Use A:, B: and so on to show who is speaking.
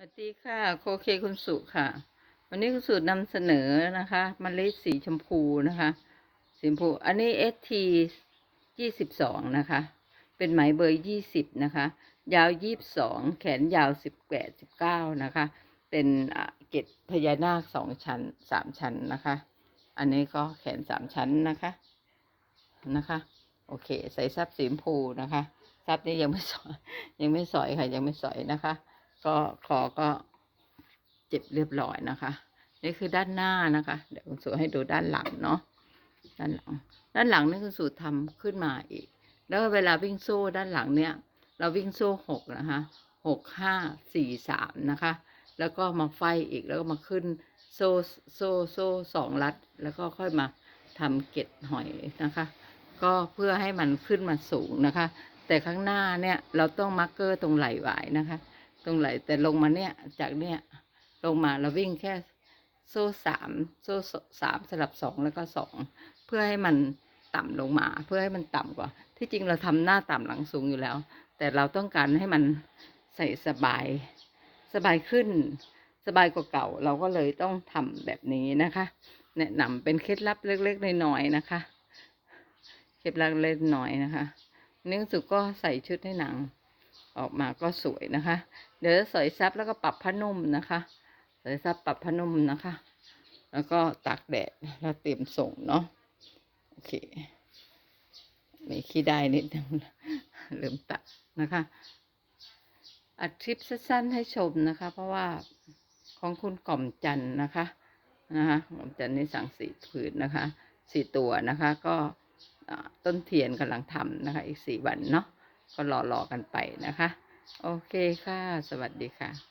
A: สวัสดีค่ะ โคเคคุณสุค่ะ วันนี้คุณสุนำเสนอนะคะมเมล็ดสีชมพูนะคะสีชมพูอันนี้ ST ยี่สิบสองนะคะ เป็นไหมเบอร์ยี่สิบนะคะ ยาวยี่บสองแขนยาวสิบแปดสิบเก้านะคะ เป็นเกล็ดพญานาคสองชั้นสามชั้นนะคะ อันนี้ก็แขนสามชั้นนะคะนะคะ โอเค ใส่ซับสีชมพูนะคะซับนี้ยังไม่สอยยังไม่สอยค่ะยังไม่สอยนะคะ ก็คอก็เจ็บเรียบร้อยนะคะ นี่คือด้านหน้านะคะ เดี๋ยวคุณสูให้ดูด้านหลังเนาะด้านหลัง ด้านหลังนี่คุณสูทำขึ้นมาอีก แล้วเวลาวิ่งโซ่ด้านหลังเนี่ย เราวิ่งโซ่หกนะคะหกห้าสี่สามนะคะ แล้วก็มาไฟอีกแล้วก็มาขึ้นโซ่โซ่โซ่สองรัด แล้วก็ค่อยมาทำเก็ดหอยนะคะ ก็เพื่อให้มันขึ้นมาสูงนะคะ แต่ข้างหน้าเนี่ยเราต้องมาร์กเกอร์ตรงไหล่หวายนะคะ รงไหลแต่ลงมาเนี่ยจากเนี่ยลงมาเราวิ่งแค่โซ่สามโซ่สามสลับสองแล้วก็สองเพื่อให้มันต่ำลงมา เพื่อให้มันต่ำกว่า ที่จริงเราทำหน้าต่ำหลังสูงอยู่แล้ว แต่เราต้องการให้มันใส่สบายสบายขึ้น สบายกว่าเก่า เราก็เลยต้องทำแบบนี้นะคะ แนะนำเป็นเคล็ดลับเล็กๆน้อยๆนะคะเคล็ดลับเล็กน้อยนะคะนี่งสึกก็ใส่ชุดให้หนัง ออกมาก็สวยนะคะ เดี๋ยวสอยซับแล้วก็ปรับผ้านุ่มนะคะสอยซับปรับผ้านุ่มนะคะ แล้วก็ตากแดดแล้วเตรียมส่งเนาะโอเคมีขี้ได้นิดนึงลืมตัดนะคะอัดคลิปสั้นๆให้ชมนะคะ เพราะว่าของคุณกล่อมจันนะคะนะคะกล่อมจันนี่สั่งสี่ผืนนะคะสี่ตัวนะคะ ก็ต้นเทียนกำลังทำนะคะ อีกสี่วันเนาะ ก็รอรอกันไปนะคะ โอเคค่ะ สวัสดีค่ะ